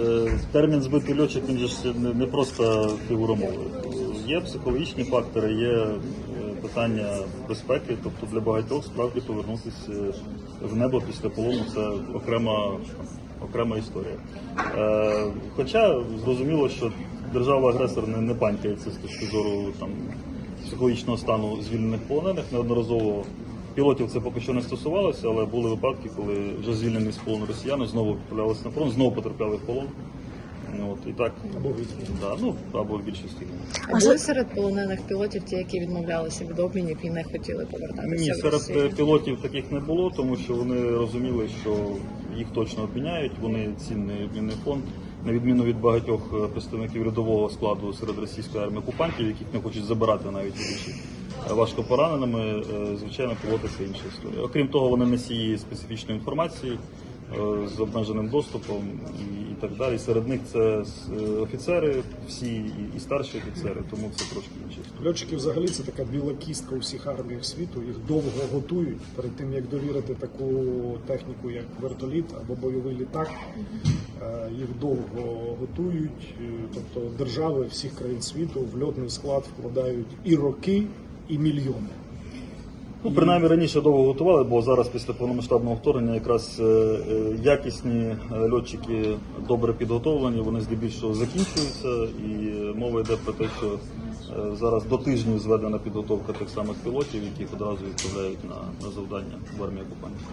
Е, Термін збитий льотчик він же не, просто фігура мови. Є психологічні фактори, є е, питання безпеки. Тобто для багатьох справді повернутися в небо після полону це окрема, окрема історія. Е, Хоча зрозуміло, що держава-агресор не, не панькається з точки зору там, психологічного стану звільнених полонених. Неодноразово пілотів це поки що не стосувалося, але були випадки, коли вже звільнені з полону росіяни знову відправлялися на фронт, знову потрапляли в полон. Ну, От, і так, Або да, ну, або в більшості. А були серед полонених пілотів ті, які відмовлялися від обмінів і не хотіли повертатися? Ні, в серед е, пілотів таких не було, тому що вони розуміли, що їх точно обміняють. Вони цінний обмінний фонд, на відміну від багатьох е, представників рядового складу серед російської армії окупантів, яких не хочуть забирати навіть е, важко пораненими. е, Звичайно, це інша історія. Окрім того, вони носії специфічної інформації е, з обмеженим доступом і, так далі. Серед них це е, офіцери, всі і, старші офіцери, тому це трошки історія. льотчики взагалі це така біла кістка у всіх арміях світу. Їх довго готують перед тим, як довірити таку техніку, як вертоліт або бойовий літак. Їх довго готують. Тобто держави всіх країн світу в льотний склад вкладають і роки, і мільйони. Ну, принаймні раніше довго готували, бо зараз після повномасштабного вторгнення якраз е, е, якісні е, льотчики добре підготовлені, вони здебільшого закінчуються, і мова йде про те, що зараз до тижнів зведена підготовка тих самих пілотів, яких одразу відправляють на, на завдання в армії окупантів.